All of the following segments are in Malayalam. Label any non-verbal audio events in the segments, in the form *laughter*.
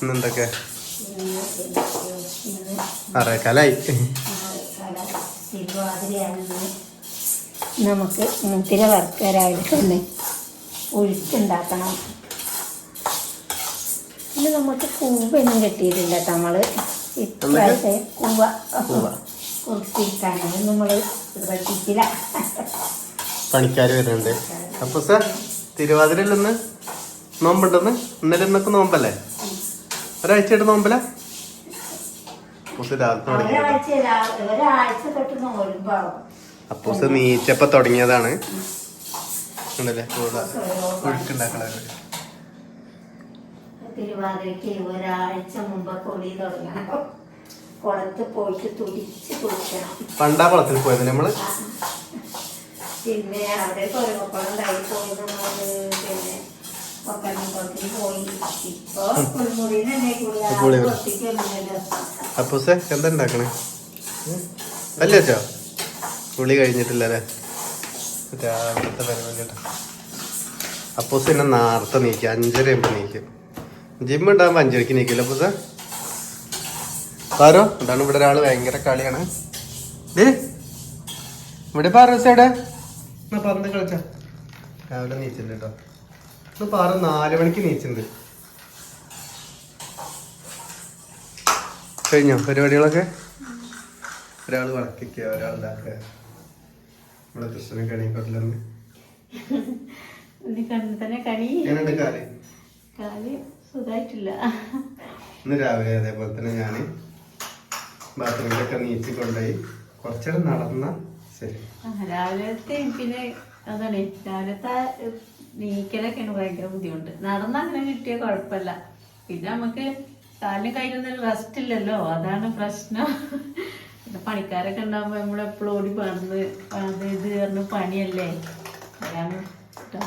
ഇന്നെന്തൊക്കെ ഇന്ന് അറേക്കാലായി. നമുക്ക് മുത്തിര വറുക്കുക രാവിലെ തന്നെ ഒഴിച്ചുണ്ടാക്കണം ഇന്ന് നമുക്ക് കൂവൊന്നും കിട്ടിയിട്ടില്ല നമ്മൾ കൂവ. കുറിച്ചിരിക്കാനാണ് നമ്മൾ പണിക്കാർ വരുന്നുണ്ട്. അപ്പൊ സർ തിരുവാതിരയിൽ നിന്ന് നോമ്പുണ്ടെന്ന്? ഇന്നലെ ഇന്നൊക്കെ നോമ്പല്ലേ? ഒരാഴ്ചയായിട്ട് നോമ്പല? അപ്പൂസ് നീച്ചപ്പ തുടങ്ങിയതാണ്. ഉണ്ടല്ലേ? ഒഴുക്കുണ്ടാക്കണത് തിരുവാതിരയ്ക്ക് ഒരാഴ്ച മുമ്പ് കൊടി തുടങ്ങണം. കുളത്ത് പോയിട്ട് തുടിച്ച് കുളിക്കണം. പണ്ടാ കുളത്തിൽ പോയത് നമ്മൾ? പിന്നെ അവിടെ കുഴപ്പമുണ്ടായി ഉണ്ടായി പോയി നമ്മൾ പിന്നെ അപ്പൂസ് എന്താ ഉണ്ടാക്കണേ അല്ലേ അച്ഛാ? കുളി കഴിഞ്ഞിട്ടില്ല അല്ലേ? രാവിലത്തെ പരിപാടി കേട്ടോ. അപ്പൂസ് പിന്നെ നേരത്തെ നീക്കി. അഞ്ചര ആകുമ്പോൾ നീക്കും. ജിം ഉണ്ടാകുമ്പോൾ അഞ്ചരക്ക് നീക്കില്ല അപ്പൂസ പാരോ എന്താണ് ഇവിടെ ഒരാൾ ഭയങ്കര കളിയാണ്. ദേ ഇവിടെ പാറോ എവിടെ? എന്നാ പന്ത് കളിച്ച. രാവിലെ നീച്ചിട്ടുണ്ട് കേട്ടോ. ഇന്ന് പാറ നാല് മണിക്ക് നീച്ചിട്ടുണ്ട് കഴിഞ്ഞോ പരിപാടികളൊക്കെ? ഒരാൾ വളക്കിക്കുക ഒരാൾ ഇതാക്കുക. നമ്മളെ കൃഷ്ണനെ കണി സുഖമായിട്ടില്ല. ഇന്ന് രാവിലെ അതേപോലെ തന്നെ ഞാൻ ബാത്റൂമിലൊക്കെ നീച്ചി കൊണ്ടുപോയി കുറച്ചേരം നടന്ന ശരി. രാവിലത്തെ പിന്നെ അതാണ് രാവിലത്തെ നീക്കലൊക്കെയാണ് ഭയങ്കര ബുദ്ധിമുട്ട്. നടന്ന അങ്ങനെ കിട്ടിയ കുഴപ്പമില്ല. പിന്നെ നമുക്ക് കാലിന് കയ്യിലൊന്നും റെസ്റ്റ് ഇല്ലല്ലോ അതാണ് പ്രശ്നം. പിന്നെ പണിക്കാരൊക്കെ ഉണ്ടാകുമ്പോൾ നമ്മൾ എപ്പോഴും ഓടി പണിത് അത് ഇത് പറഞ്ഞ് പണിയല്ലേ? അതാണ് ട്ടോ.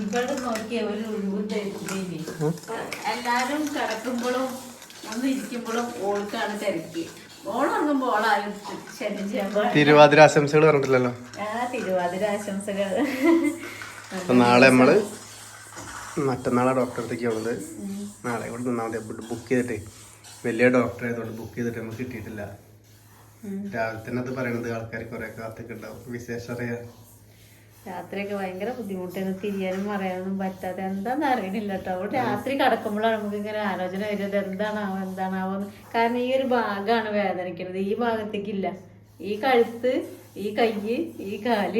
ഇവിടെ നോക്കിയ ഒരു ഒഴിവ് തരുന്നില്ലേ എല്ലാരും കിടക്കുമ്പോഴും ഒന്ന് ഇരിക്കുമ്പോഴും ഓൾക്കാണ് തിരക്ക്. ഓളാരും തിരുവാതിര ആശംസകൾ പറഞ്ഞിട്ടില്ലല്ലോ? തിരുവാതിര ആശംസകൾ നാളെ നമ്മൾ മറ്റന്നാളെ ഡോക്ടറെ അടുത്തേക്ക് പോകുന്നത് നാളെ ഇവിടെ നിന്നാൽ മതി. ബുക്ക് ചെയ്തിട്ട്. വലിയ ഡോക്ടറെ ആയതുകൊണ്ട് ബുക്ക് ചെയ്തിട്ട് നമുക്ക് കിട്ടിയിട്ടില്ല. രാവിലെ തന്നെ അത് പറയണത് ആൾക്കാർ കുറെ കാത്തൊക്കെ ഉണ്ടാവും. വിശേഷം അറിയാം. രാത്രിയൊക്കെ ഭയങ്കര ബുദ്ധിമുട്ടാണ് തിരിയാനും പറയാനൊന്നും പറ്റാതെ. എന്താന്ന് അറിയണില്ല കേട്ടോ അവിടെ രാത്രി കിടക്കുമ്പോഴാണ് നമുക്ക് ഇങ്ങനെ ആലോചന വരുന്നത്. എന്താണാവോ എന്താണാവോ. കാരണം ഈ ഒരു ഭാഗമാണ് വേദനിക്കുന്നത്. ഈ ഭാഗത്തേക്കില്ല. ഈ കഴുത്ത് ഈ കൈ ഈ കാൽ.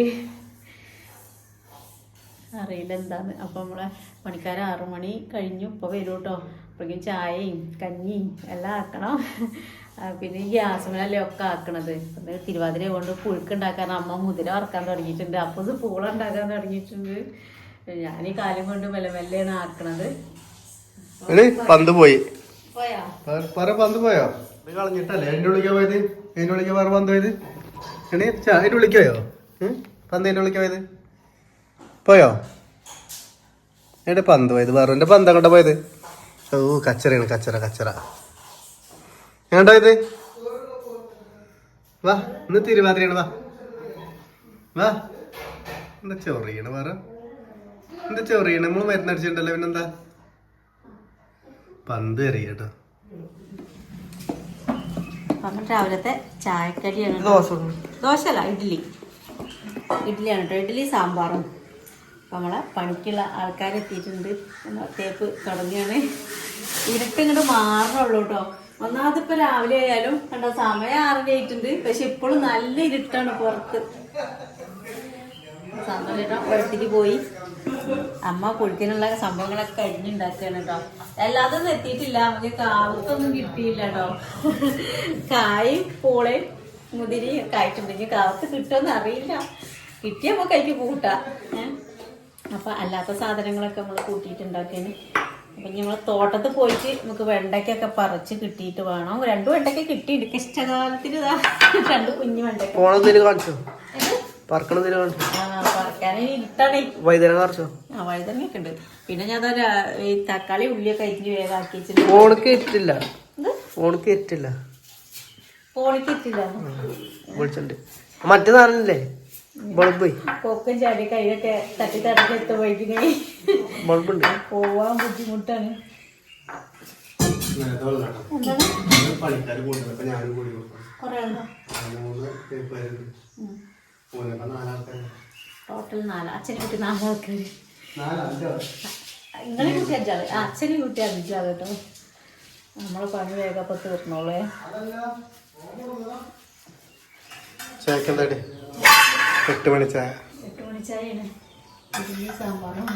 അറിയില്ല എന്താന്ന് അപ്പം നമ്മളെ പണിക്കാർ ആറു മണി കഴിഞ്ഞു. ഇപ്പോൾ വരും കേട്ടോ അപ്പോഴേക്കും ചായയും കഞ്ഞിയും എല്ലാം ആക്കണം. പിന്നെ ഈ ഗ്യാസുമല്ലേ ഒക്കെ ആക്കണത്. അത് തിരുവാതിര കൊണ്ട് പുഴുക്കുണ്ടാക്കാൻ അമ്മ മുതിര വറക്കാൻ തുടങ്ങിയിട്ടുണ്ട്. അപ്പോൾ ഇത് പൂള ഉണ്ടാക്കാൻ തുടങ്ങിയിട്ടുണ്ട്. ഞാൻ ഈ കാലം കൊണ്ട് മെല്ലെ മെല്ലെയാണ് ആക്കണത്. പന്ത് പോയി. പോയാ? പറ- പന്ത് പോയോ? കളഞ്ഞിട്ടല്ലേ? അതിന്റെ ഉള്ളിക്കാ പോയത്? അതിന്റെ ഉള്ളിക്കാ വേറെ പന്ത് പോയത്? എണീ ഉള്ളിക്കോയോ പന്ത് അതിന്റെ ഉള്ളിക്കാ പോയത്? പോയോ? എവിടെ പന്ത് പോയത് വേറെ എന്റെ പന്ത് അങ്ങോട്ടാ പോയത്. ഓ കച്ചറയാണ് കച്ചറ കച്ചറ. എങ്ങോട്ടാ പോയത്? വാ ഇന്ന് തിരുവാതിരയാണ് വാ. വാ. എന്താ ചൊറിയണ വേറെ. എന്താ ചൊറിയണ? നമ്മൾ മരുന്നടിച്ചിട്ടുണ്ടല്ലോ പിന്നെന്താ? പന്ത് എറിയട്ടോ അപ്പം രാവിലത്തെ ചായക്കടിയാണ് ദോശ. ദോശ അല്ല ഇഡ്ഡലി. ഇഡ്ഡലിയാണ് കേട്ടോ ഇഡ്ഡലി സാമ്പാറും. നമ്മളെ പണിക്കുള്ള ആൾക്കാരെത്തിയിട്ടുണ്ട് തേപ്പ് തുടങ്ങിയാണ് ഇരുട്ട് ഇങ്ങോട്ട് മാറണുള്ളൂ കേട്ടോ ഒന്നാമത് രാവിലെ ആയാലും കണ്ട സമയം ആറര പക്ഷെ ഇപ്പോഴും നല്ല ഇരുട്ടാണ് പുറത്ത്. പുറത്തേക്ക് പോയി. അമ്മ കുളിക്കാനുള്ള സംഭവങ്ങളൊക്കെ കഴിഞ്ഞുണ്ടാക്കുകയാണ് കേട്ടോ എല്ലാതൊന്നും എത്തിയിട്ടില്ല. നമുക്ക് കാവത്തൊന്നും കിട്ടിയില്ല കേട്ടോ കായും പൂളയും മുതിരിയും ഒക്കെ ആയിട്ടുണ്ടെങ്കിൽ കാവത്ത് കിട്ടുമെന്ന് അറിയില്ല. കിട്ടിയ നമുക്ക് അതിക്ക് ഏഹ് അപ്പൊ അല്ലാത്ത സാധനങ്ങളൊക്കെ നമ്മൾ കൂട്ടിയിട്ടുണ്ടാക്കിയാണ് അപ്പൊ ഞങ്ങൾ തോട്ടത്ത് പോയിട്ട് നമുക്ക് വെണ്ടയ്ക്കൊക്കെ പറിച്ച് കിട്ടിയിട്ട് വേണം. രണ്ട് വെണ്ടയ്ക്ക കിട്ടിയിട്ട് ഇഷ്ടകാലത്തിന് *laughs* രണ്ട് കുഞ്ഞു വെണ്ടയ്ക്ക. കാണിച്ചോ? ഉണ്ട് പിന്നെ ഞാൻ ഈ തക്കാളി ഉള്ളിയൊക്കെ അരിഞ്ഞ് വേഗാക്കി വെച്ചിട്ട് ഫോണക്ക് ഇറ്റില്ല ഇത് ഫോണക്ക് ഇറ്റില്ല ഫോണിക്ക് ഇട്ടില്ല വിളിച്ചിട്ടുണ്ട് മറ്റേ സാധനല്ലേ? ബൾബ് കൊക്കും ചാടി കൈയൊക്കെ തട്ടി തടഞ്ഞ് എത്തുമ്പോഴേക്കിനെ ബൾബുണ്ട് പോവാൻ ബുദ്ധിമുട്ടാണ്. പണിക്കാർ അപ്പൊ ഞാനും കൂടി ടോട്ടൽ നാല്. അച്ഛനെ കുട്ടി നാലാൾക്കാർ നിങ്ങളെ കുട്ടി അഞ്ചാൾ. ആ അച്ഛനെ കുട്ടി അഞ്ചാൾ കേട്ടോ. നമ്മളെ പണി വേഗം തീർന്നോളേ. ചായക്കെന്താടി എട്ട് മണി ചായ. എട്ട് മണി ചായയാണ്. സാമ്പാറും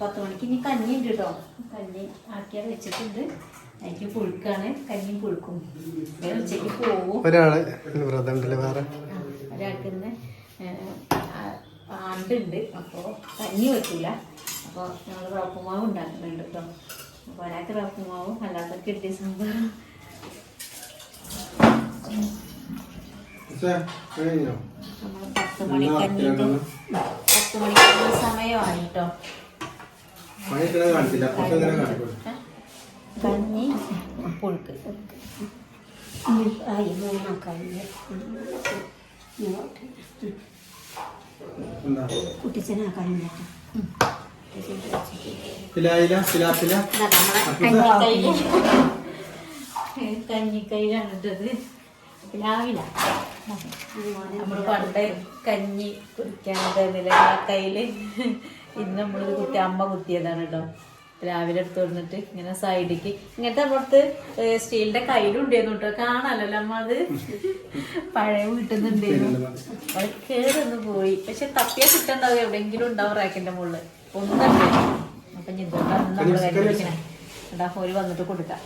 പത്ത് മണിക്ക് ഇനി കഞ്ഞി ഉണ്ട് കേട്ടോ കഞ്ഞി ആക്കിയാൽ വെച്ചിട്ടുണ്ട്. എനിക്ക് പുഴുക്കാണ്. കഞ്ഞിയും പുഴുക്കും. ഉച്ചയ്ക്ക് പോവും. ഒരാൾ വ്രതം ഉണ്ടല്ലേ വേറെ? ഒരാൾക്ക് ഇന്ന് ആണ്ടുണ്ട് അപ്പോൾ കഞ്ഞി വെക്കില്ല അപ്പോൾ ഞങ്ങൾ റവപ്പുമാവ് ഉണ്ടാക്കുന്നുണ്ട് കേട്ടോ അപ്പോൾ ഒരാൾക്ക് റവപ്പുമാവും അല്ലാത്തവർക്ക് ഇഡ്ഡലി സാമ്പാറും. പത്ത് മണി കഞ്ഞിന്റെ പത്ത് മണിക്കുള്ള സമയമായി കേട്ടോ കാണിച്ചില്ല. അപ്പുറത്ത് എങ്ങനെ കാണിക്കും കഞ്ഞി പുഴുക്ക്. കുട്ടിച്ചനാ കഞ്ഞി പിലായില പിലാപ്പില രാവിലെ. നമ്മൾ പണ്ട് കഞ്ഞി കുടിക്കാതെ കയ്യിൽ ഇന്ന് നമ്മൾ കുത്തി അമ്മ കുത്തിയതാണ് കേട്ടോ. രാവിലെ എടുത്തു വന്നിട്ട് ഇങ്ങനെ സൈഡിക്ക് ഇങ്ങനത്തെ പുറത്ത് സ്റ്റീലിന്റെ കയ്യിലും ഉണ്ടായിരുന്നു കേട്ടോ. കാണാലല്ലോ അമ്മ അത്? പഴയ വീട്ടിൽ നിന്നുണ്ടായിരുന്നു അത് കേടൊന്ന് പോയി. പക്ഷെ തപ്പിയ കിട്ടണ്ടാവും. എവിടെയെങ്കിലും ഉണ്ടാവും റാക്കിന്റെ മുകളിൽ ഒന്നും അപ്പൊ ഇതുകൊണ്ടാണ് നമ്മൾ കുടിക്കണേ എടാ ഒരു വന്നിട്ട് കൊടുക്കാം.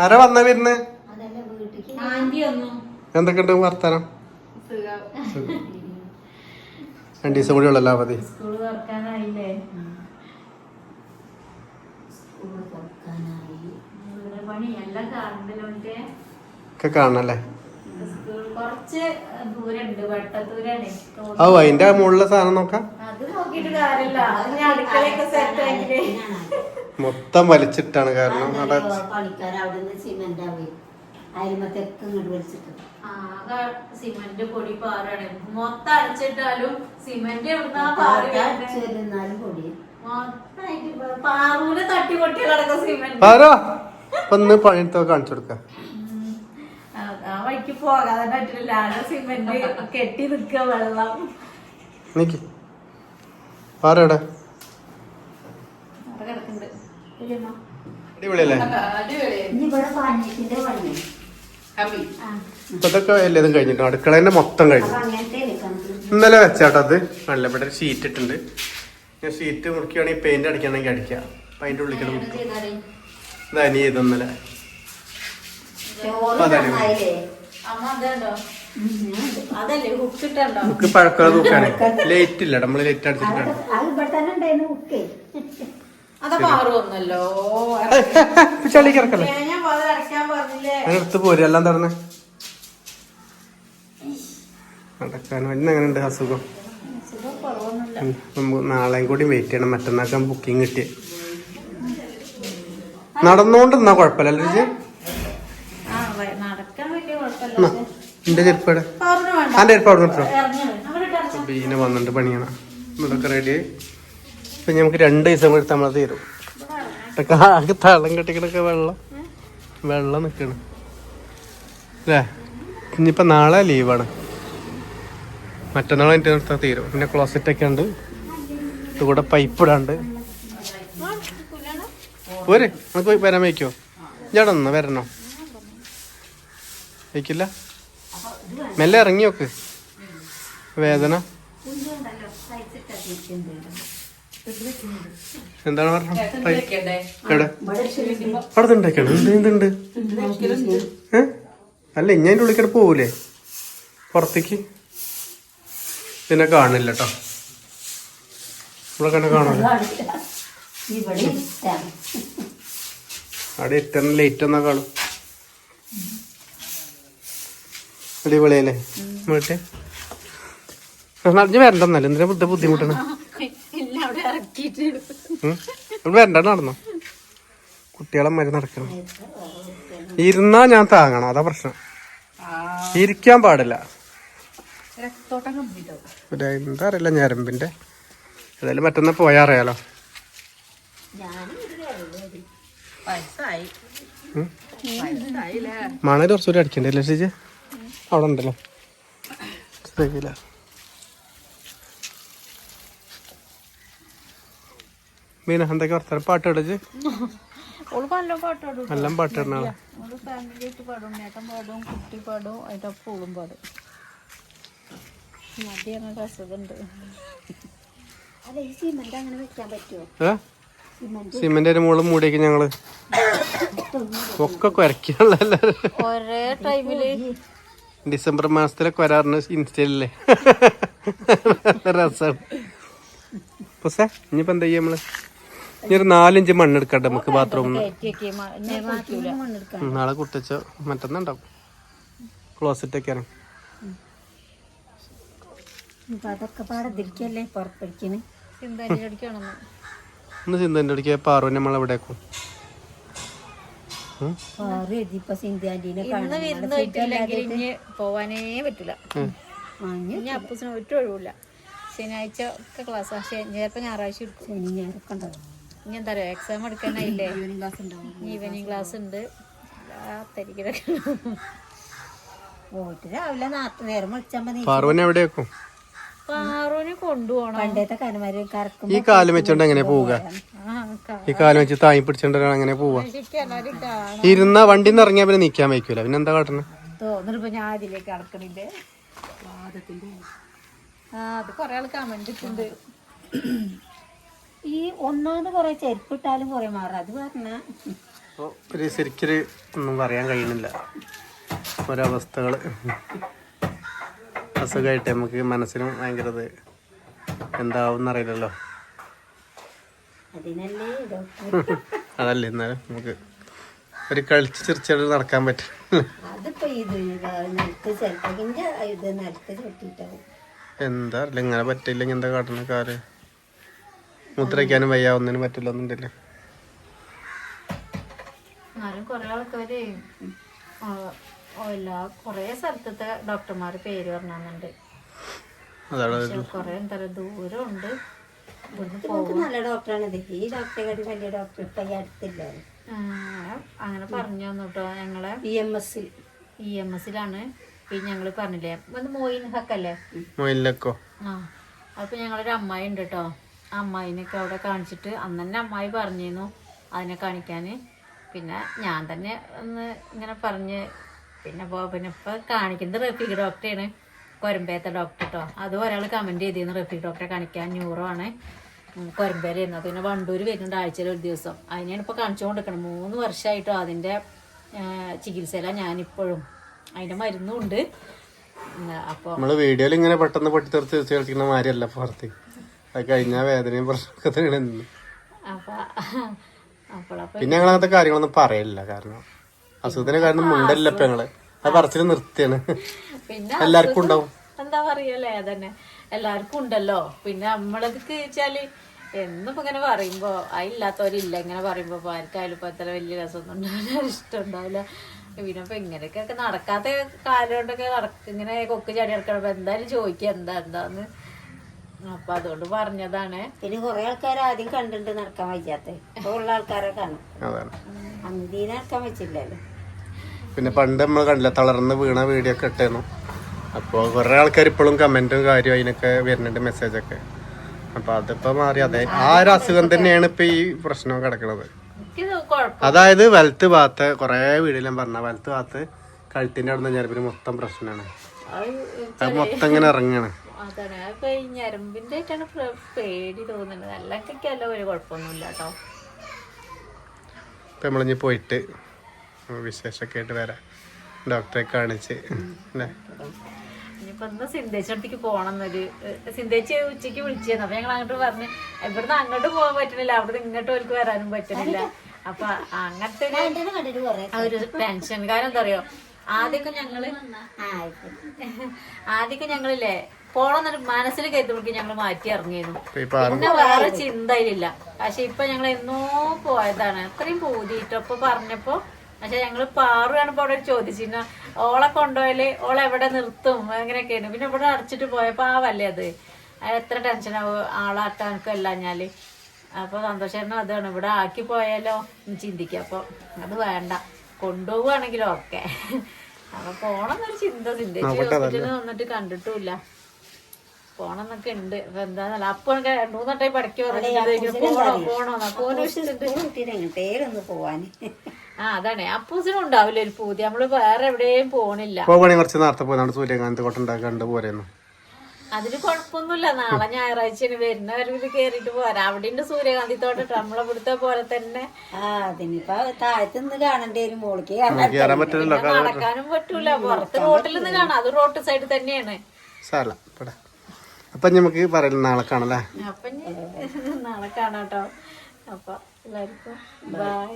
ആരാ വന്ന വരുന്ന്? എന്തൊക്കെയുണ്ട് വർത്താനം? രണ്ടു ദിവസം കൂടി ഉള്ളല്ലോ മതി ഒക്കെ കാണണല്ലേ കുറച്ച് ദൂരണ്ട് വട്ടത്തൂരാണ്. ഓ അതിന്റെ മുകളിലെ സാധനം നോക്കാം. അത് നോക്കിയിട്ട് കാര്യമില്ല. ഇനി അടുക്കളയൊക്കെ സെറ്റ് ആക്കില്ലേ മൊത്തം വലിച്ചിട്ടാണ് കാരണം അവിടെ പണിക്കാർ അവിടെ നിന്ന് സിമെന്റ് ആവേ. അയൽമത്തൊക്കെ ഇങ്ങോട്ട് വലിച്ചിട്ട് ആകെ സിമന്റ് പൊടി പാറാണ്. മൊത്തം അടിച്ചിട്ടാലും സിമന്റ് എവിടുന്നാ പാറി വരുന്നത്? ചെല്ലുന്നാലും പൊടി. മൊത്തായിട്ട് പ- പാറൂൽ തട്ടി പൊട്ടി കിടക്കുന്ന സിമന്റ് അപ്പൊ ഇന്ന് പണിയെടുത്തൊക്കെ കാണിച്ചു കൊടുക്ക. വഴിക്ക് പോകാതെ പറ്റില്ല. സിമന്റ് കെട്ടി നിൽക്കുക വെള്ളം. നിക്ക്? അടിപൊളിയല്ലേ? എല്ലാതും അടുക്കളേന്റെ മൊത്തം കഴിഞ്ഞു. ഇന്നലെ വെച്ചാട്ടോ അത്. നല്ല പെട്ടെന്ന് ഷീറ്റ് ഇട്ടുണ്ട് ഞാൻ ഷീറ്റ് മുറിക്കുകയാണെങ്കിൽ പെയിന്റ് അടിക്കണമെങ്കിൽ അടിക്കാം അപ്പൊ അതിന്റെ ഉള്ളിൽ ഇതാ ഇനി ചോറ് അതെ. നമുക്ക് പഴക്കം നോക്കാണ് ലേറ്റ് ഇല്ല നമ്മൾ ലേറ്റ് അടിച്ചിട്ടാണ് ചളി കിടക്കല്ലേ? പോരും എല്ലാം ഇന്ന് എങ്ങനെ ഉണ്ട് അസുഖം. നമുക്ക് നാളെയും കൂടി വെയിറ്റ് ചെയ്യണം. മറ്റന്നാക്കാൻ ബുക്കിംഗ് കിട്ടിയ നടന്നോണ്ട് നിന്നാ കുഴപ്പമില്ല രുചി ആ വ- നടക്കാൻ വലിയ കുഴപ്പമില്ല എന്റെ വേണ്ട. ആന്റെ ചെരുപ്പ് അവിടെ ഇട്ട് ബീനെ വന്നിട്ട് പണിയാണ്. ഇതൊക്കെ റെഡി ഇപ്പൊ നമുക്ക് രണ്ട് ദിവസം കൂടി നമ്മളെ തീരും. ആകെ തളം കെട്ടിക്കണൊക്കെ വെള്ളം. വെള്ളം നിക്കണ്. അല്ലേ? ഇനിയിപ്പോ നാളെ ലീവാണ് മറ്റന്നാൾ എന്റെ നിർത്താൻ തീരും. പിന്നെ ക്ലോസറ്റ് ഒക്കെ ഉണ്ട്. ഇതുകൂടെ പൈപ്പ് ഇടാണ്ട്. പോരെ. നമുക്ക് വരാൻ വയ്ക്കോ? ഇയാടൊന്ന് വരണോ? വയ്ക്കില്ല മെല്ലെ ഇറങ്ങി നോക്ക്. വേദന. എന്താണ് പറഞ്ഞത്? എവിടെ? അവിടെ ഉണ്ടാക്കണം എന്ത് എന്തുണ്ട് ഏ? അല്ല ഇനി അതിന്റെ ഉള്ളിൽ പോവൂലേ? പുറത്തേക്ക്? പിന്നെ കാണില്ല കേട്ടോ. ഇവിടെ കണ്ട കാണില്ല അവിടെ ഏറ്റവും ലേറ്റ് എന്നാ കാണും. അടിപൊളിയല്ലേ? വീട്ടെ അറിഞ്ഞ് വരണ്ടെന്നല്ലേ എന്തിനാ ബുദ്ധ ബുദ്ധിമുട്ടണം? വരണ്ട നടന്നോ? കുട്ടികളെ മരി നടക്കണം. ഇരുന്നാ ഞാൻ താങ്ങണം. അതാ പ്രശ്നം. ഇരിക്കാൻ പാടില്ല. എന്താ അറിയില്ല ഞരമ്പിന്റെ. ഏതായാലും മറ്റന്നാ പോയാ അറിയാലോ. മണൽ കുറച്ചുകൂടി അടിക്കണ്ടേ ചേച്ചി അവിടെ ഉണ്ടല്ലോ ശ്രദ്ധിക്കില്ല മീന എന്തൊക്കെ വർത്താനം? പാട്ട് ഇടച്ച് നല്ല എല്ലാം പാട്ട് പാടും. നേട്ടം പാടും കുട്ടി പാടും അതിന്റെ ഒപ്പം പാടും. മതി അസുഖമുണ്ട് സിമെന്റ് ഒരു മുകളിൽ മൂടിയൊക്കെ ഞങ്ങൾ ഒക്കെ കുരയ്ക്കാനുള്ള ഒരേ ടൈമിൽ ഡിസംബർ മാസത്തിലൊക്കെ വരാറുണ്ട് ഇൻസ്റ്റയിലല്ലേ? രസമാണ് പുസേ ഇനിയിപ്പോ എന്താ ചെയ്യാ നമ്മൾ? ഇനി ഒരു നാലിഞ്ച് മണ്ണെടുക്കട്ടെ നമുക്ക് ബാത്റൂമിൽ നിന്ന് നാളെ കുട്ടിച്ചോ മറ്റന്നുണ്ടാവും. ക്ലോസറ്റ് ഒക്കെയാണ്. ചിന്താനി അടിക്കണമെന്ന് ഒന്ന് ചിന്തന്റെ അടിക്കുക പാറുവിനെ നമ്മൾ ഇന്ന് വിരുന്ന് പോയിട്ടില്ലെങ്കിൽ ഇനി പോവാനേ പറ്റില്ല ഇനി അപ്പൂസിന് ഒറ്റ ഒഴിവില്ല ശനിയാഴ്ച ഒക്കെ ക്ലാസ് പക്ഷേ നേരത്തെ ഞായറാഴ്ച എടുക്കും ഇനി എന്താ പറയുക എക്സാം എടുക്കാനായില്ലേ? ഈവനിങ് ക്ലാസ് ഉണ്ട്? തിരിക്കലൊക്കെ. പോയിട്ട് രാവിലെ നേരം വിളിച്ചാൽ പാറുവിനെ കൊണ്ടുപോകണം പണ്ടത്തെ കനമാര് കറക്കും ഈ കാലം വെച്ചോണ്ട് എങ്ങനെ പോവുക? ഈ കാലം വെച്ച് താങ്ങി പിടിച്ചോണ്ടാണ് അങ്ങനെ പോവാ. ഇരുന്ന വണ്ടി ഇറങ്ങിയാ പിന്നെ നിക്കാൻ വയ്ക്കൂല. പിന്നെ എന്താ കാട്ടണേ? ഈ ഒന്നാമത് കൊറേ ചെരുപ്പിട്ടാലും കൊറേ മാറും. അത് പറഞ്ഞ ശരിക്കൊരു ഒന്നും പറയാൻ കഴിയണില്ല. ഒരവസ്ഥകൾ. അസുഖമായിട്ട് നമുക്ക് മനസ്സിനും ഭയങ്കര എന്താവും അറിയില്ലല്ലോ അതല്ലേ എന്നാലും നമുക്ക് ഒരു കളിച്ച് ചിരിച്ചോട് നടക്കാൻ പറ്റും. എന്താ അറിയില്ല ഇങ്ങനെ പറ്റില്ലെങ്കിൽ എന്താ കാട്ടണ കാര് മുദ്രയ്ക്കാനും വയ്യ ഒന്നിനും പറ്റില്ല ഒന്നുമില്ല എന്നാലും കുറെ ആൾക്കാര് എല്ലാ കൊറേ സ്ഥലത്തത്തെ ഡോക്ടർമാര് പേര് പറഞ്ഞുണ്ട് അതാണ് പക്ഷെ കൊറേ എന്താ പറയാ ദൂരം ഉണ്ട് ഇവിടുന്ന് നമുക്ക് നല്ല ഡോക്ടറാണ് ഈ ഡോക്ടറെ വലിയ ഡോക്ടർ ഇപ്പൊ ഈ അടുത്തില്ല. അങ്ങനെ പറഞ്ഞു തന്നു കേട്ടോ ഞങ്ങളെ E M S E M എസിലാണ് പിന്നെ ഞങ്ങൾ പറഞ്ഞില്ലേ ഒന്ന് മോയിൻ ഹക്കല്ലേ? മൊയിലക്കോ ആ അപ്പൊ ഞങ്ങളൊരു അമ്മായി ഉണ്ട് കേട്ടോ അമ്മായിനൊക്കെ അവിടെ കാണിച്ചിട്ട് അന്ന് തന്നെ അമ്മായി പറഞ്ഞിരുന്നു അതിനെ കാണിക്കാന്. പിന്നെ ഞാൻ തന്നെ ഒന്ന് ഇങ്ങനെ പറഞ്ഞ് പിന്നെ പോ പിന്നെ ഇപ്പൊ കാണിക്കുന്നത് റഫീഖ് ഡോക്ടറാണ് കൊരമ്പേത്തെ ഡോക്ടർ കേട്ടോ അത് ഒരാൾ കമന്റ് ചെയ്തിരുന്നു റഫീഖ് ഡോക്ടറെ കാണിക്കാൻ. ന്യൂറോ ആണ്. കൊരമ്പേരായിരുന്നു പിന്നെ വണ്ടൂർ വരുന്നുണ്ട് ആഴ്ചയിൽ ഒരു ദിവസം. അതിനെയാണ് ഇപ്പോൾ കാണിച്ചു കൊണ്ടിരിക്കണം മൂന്ന് വർഷമായിട്ടോ അതിന്റെ ചികിത്സയിലാണ് ഞാനിപ്പോഴും. അതിന്റെ മരുന്നും ഉണ്ട്. അപ്പോൾ നമ്മൾ വീഡിയോയിൽ ഇങ്ങനെ പെട്ടെന്ന് പൊട്ടിത്തെറിച്ച് കളിക്കുന്ന മാതിരിയല്ല പുറത്ത്. അത് കഴിഞ്ഞാൽ വേദനയും പ്രശ്നമൊക്കെ തന്നെയാണ് അപ്പൊ അപ്പോഴപ്പോ പിന്നെ ഞങ്ങൾ അങ്ങനത്തെ കാര്യങ്ങളൊന്നും പറയില്ല കാരണം. അസുഖത്തിന്റെ കാരണം മുണ്ടല്ല ഇപ്പൊ ഞങ്ങൾ. അത് പറച്ചിൽ നിർത്തിയാണ്. പിന്നെ എല്ലാവർക്കും ഉണ്ടാവും. എന്താ പറയല്ലേ അതന്നെ. എല്ലാവർക്കും ഉണ്ടല്ലോ. പിന്നെ നമ്മളതൊക്കെ വെച്ചാൽ എന്നിപ്പോ ഇങ്ങനെ പറയുമ്പോ അതില്ലാത്തവരില്ല ഇങ്ങനെ പറയുമ്പോ ഇപ്പൊ ആർക്കായാലും ഇപ്പൊ അത്ര വലിയ രസമൊന്നും ഉണ്ടാവില്ല ഇഷ്ടം ഉണ്ടാവില്ല. പിന്നെ ഇപ്പൊ ഇങ്ങനെയൊക്കെ നടക്കാത്ത കാലം കൊണ്ടൊക്കെ നടക്ക ഇങ്ങനെ കൊക്ക് ചാടി നടക്കണം എന്തായാലും ചോദിക്കുക എന്താ എന്താന്ന്. അപ്പൊ അതുകൊണ്ട് പറഞ്ഞതാണ്. പിന്നെ കൊറേ ആൾക്കാർ ആദ്യം കണ്ടിട്ട് നടക്കാൻ വയ്യാത്ത. ഉള്ള ആൾക്കാരെ കാണും. തീരെ നടക്കാൻ വെച്ചില്ലല്ലോ. പിന്നെ പണ്ട് നമ്മൾ കണ്ടില്ല തളർന്ന് വീണ വീടിയൊക്കെ ഇട്ടേന്നു. അപ്പോൾ കുറേ ആൾക്കാർ ഇപ്പോഴും കമന്റും കാര്യവും അതിനൊക്കെ വരുന്നുണ്ട് മെസ്സേജൊക്കെ അപ്പൊ അതിപ്പോ മാറി. അതെ ആ ഒരു അസുഖം തന്നെയാണ് ഇപ്പൊ ഈ പ്രശ്നം കിടക്കുന്നത് അതായത് വലത്ത് ഭാഗത്ത് കുറേ വീടിലും പറഞ്ഞ വലത്ത് ഭാഗത്ത് കഴുത്തിന്റെ അവിടെ നിന്ന് ഞരമ്പിന് മൊത്തം പ്രശ്നമാണ് അത് അത് മൊത്തം ഇങ്ങനെ ഇറങ്ങാണ്. അതാണ്. ഇപ്പൊ ഈ ഞരമ്പിന്റെ ആയിട്ടാണ് പേടി തോന്നുന്നത്. അല്ലക്കൊക്കെയല്ല ഒരു കുഴപ്പമൊന്നുമില്ല കേട്ടോ ഇപ്പൊ നമ്മളിഞ്ഞ് പോയിട്ട് വിശേഷമൊക്കെ ആയിട്ട് വരാം. ഡോക്ടറെ കാണിച്ച്. അല്ലേ? ഇനിയിപ്പോ ഇന്ന് സിന്തേച്ചടുത്തേക്ക് പോകണം എന്നൊരു സിന്തേച്ചി ഉച്ചയ്ക്ക് വിളിച്ചിരുന്നു അപ്പൊ ഞങ്ങൾ അങ്ങോട്ട് പറഞ്ഞു ഇവിടുന്ന് അങ്ങോട്ട് പോകാൻ പറ്റണില്ല. അവിടുന്ന് ഇങ്ങോട്ട് ഓൽക്ക് വരാനും പറ്റണില്ല. അപ്പൊ അങ്ങനത്തെ ഒരു ടെൻഷൻ കാരണം എന്താ അറിയോ ആദ്യമൊക്കെ ഞങ്ങൾ ആദ്യമൊക്കെ ഞങ്ങളില്ലേ പോണെന്നൊരു മനസ്സിൽ കരുതുമ്പോഴേക്കും ഞങ്ങൾ മാറ്റി ഇറങ്ങിയിരുന്നു. പിന്നെ വേറെ ചിന്തയിലില്ല. പക്ഷെ ഇപ്പൊ ഞങ്ങൾ എന്നോ പോയതാണ്. അത്രയും പൂതിയിട്ടപ്പോ പറഞ്ഞപ്പോ പക്ഷെ ഞങ്ങൾ പാറുകയാണ് ഇപ്പൊ അവിടെ ചോദിച്ചിരുന്ന. ഓളെ കൊണ്ടുപോയാൽ ഓളെ എവിടെ നിർത്തും? അങ്ങനെയൊക്കെയാണ് പിന്നെ ഇവിടെ അടച്ചിട്ട് പോയപ്പോൾ ആവല്ലേ അത്. എത്ര എത്ര ടെൻഷനാവും ആളാട്ടാനൊക്കെ അല്ലാഞ്ഞാൽ. അപ്പൊ സന്തോഷേട്ടനും അതാണ്. ഇവിടെ ആക്കി പോയാലോ എന്ന് ചിന്തിക്കുക അപ്പൊ അത് വേണ്ട. കൊണ്ടുപോവുകയാണെങ്കിലും ഓക്കെ അപ്പൊ പോണെന്നൊരു ചിന്ത ചിന്തിച്ച് ഹോസ്പിറ്റലിൽ വന്നിട്ട് കണ്ടിട്ടുമില്ല. പോണെന്നൊക്കെ ഉണ്ട്. അപ്പൊ എന്താന്നല്ല. അപ്പൊ എനിക്ക് രണ്ടു മൂന്നോട്ടായി പഠിക്കുക പോണോ പോണോ അപ്പൊ ഓന് ഇഷ്ടമുണ്ട് എങ്ങോട്ടേലൊന്ന് പോവാന്. ആ അതാണ്. അപ്പൂസിനും ഉണ്ടാവില്ല ഒരു പൂതി. നമ്മൾ വേറെ എവിടെയും പോണില്ല. കുറച്ച് നേരത്തെ പോയി. സൂര്യകാന്തി കണ്ട് അതിന് കുഴപ്പമൊന്നുമില്ല നാളെ ഞായറാഴ്ചയാണ്. വരുന്നവര് കേറിട്ട് പോരാ. അവിടെ ഉണ്ട് സൂര്യകാന്തി തോട്ടിട്ട് നമ്മളെ ഇവിടുത്തെ പോലെ തന്നെ. ആ അതിനിപ്പോ താഴത്തുനിന്ന് കാണണ്ടേ വരും. മോളിക്ക് നടക്കാനും പറ്റൂല. പുറത്ത് റോട്ടിൽ നിന്ന് കാണാം. അത് റോഡ് സൈഡ് തന്നെയാണ്. അപ്പൊ നമുക്ക് പറയല നാളെ കാണല്ലേ അപ്പൊ നാളെ കാണാട്ടോ അപ്പൊ എല്ലാവർക്കും ബൈ